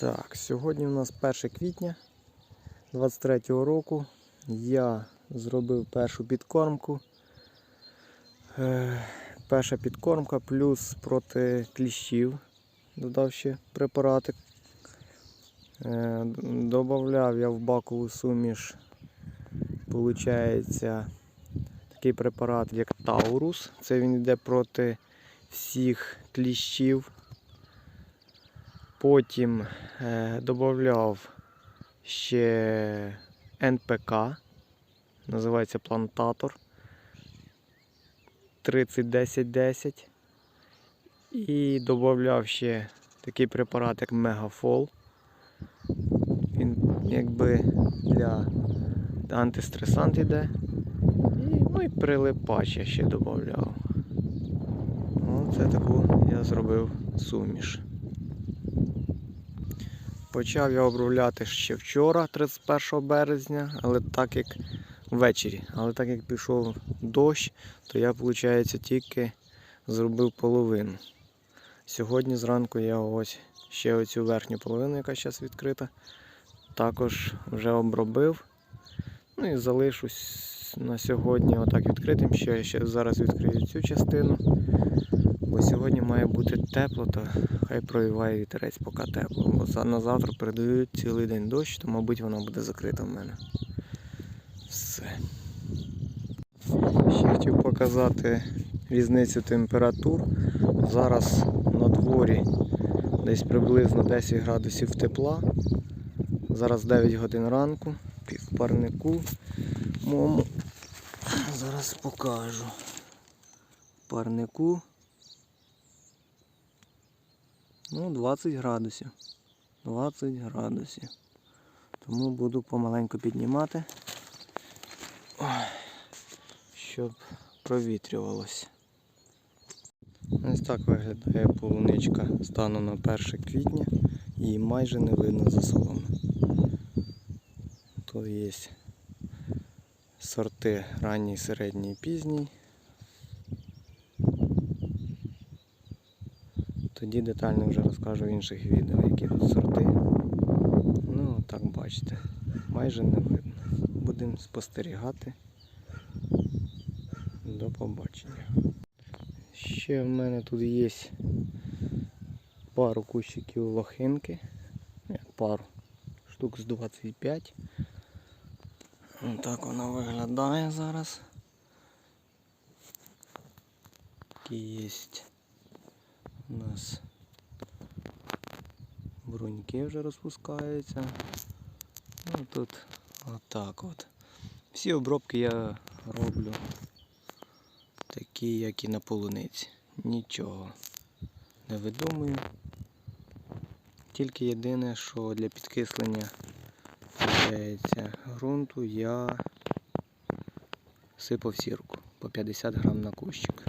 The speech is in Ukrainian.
Так, сьогодні у нас 1 квітня 23 року. Я зробив першу підкормку. Е, перша підкормка плюс проти кліщів. Додав ще препаратик. Е, Добавляв я в бакову суміш, виходить, такий препарат, як Таурус. Це він йде проти всіх кліщів. Потім е, додав ще НПК, називається плантатор 301010. І додав ще такий препарат, як Мегафол. Він якби для антистресант іде. І, ну і прилипач я ще додав. Ну, це таку я зробив суміш. Почав я обробляти ще вчора, 31 березня, але так як ввечері. Але так як пішов дощ, то я, виходить, тільки зробив половину. Сьогодні зранку я ось ще оцю верхню половину, яка зараз відкрита, також вже обробив. Ну і залишусь на сьогодні отак відкритим. Ще, ще зараз відкрию цю частину. Бо сьогодні має бути тепло, то хай провіває вітерець, поки тепло. Бо на завтра передають цілий день дощ, то мабуть воно буде закрите в мене. Все. Ще хотів показати різницю температур. Зараз на дворі десь приблизно 10 градусів тепла. Зараз 9 годин ранку, пів парнику. Мому. Зараз покажу. Парнику. Ну, 20 градусів. 20 градусів. Тому буду помаленьку піднімати, щоб провітрювалося. Ось так виглядає полуничка станом на 1 квітня. Її майже не видно за соломи. Тут є сорти ранній, середній і пізній. Тоді детально вже розкажу в інших відео, які тут сорти. Ну, так бачите, майже не видно. Будемо спостерігати. До побачення. Ще в мене тут є пару кущиків лохинки. Ну, пару, штук з 25. Ось так вона виглядає зараз. Такі є у нас бруньки вже розпускаються. Ну тут отак от. Всі обробки я роблю такі, як і на полуниці. Нічого не видумую. Тільки єдине, що для підкислення ґрунту я сипав сірку по 50 грам на кущик.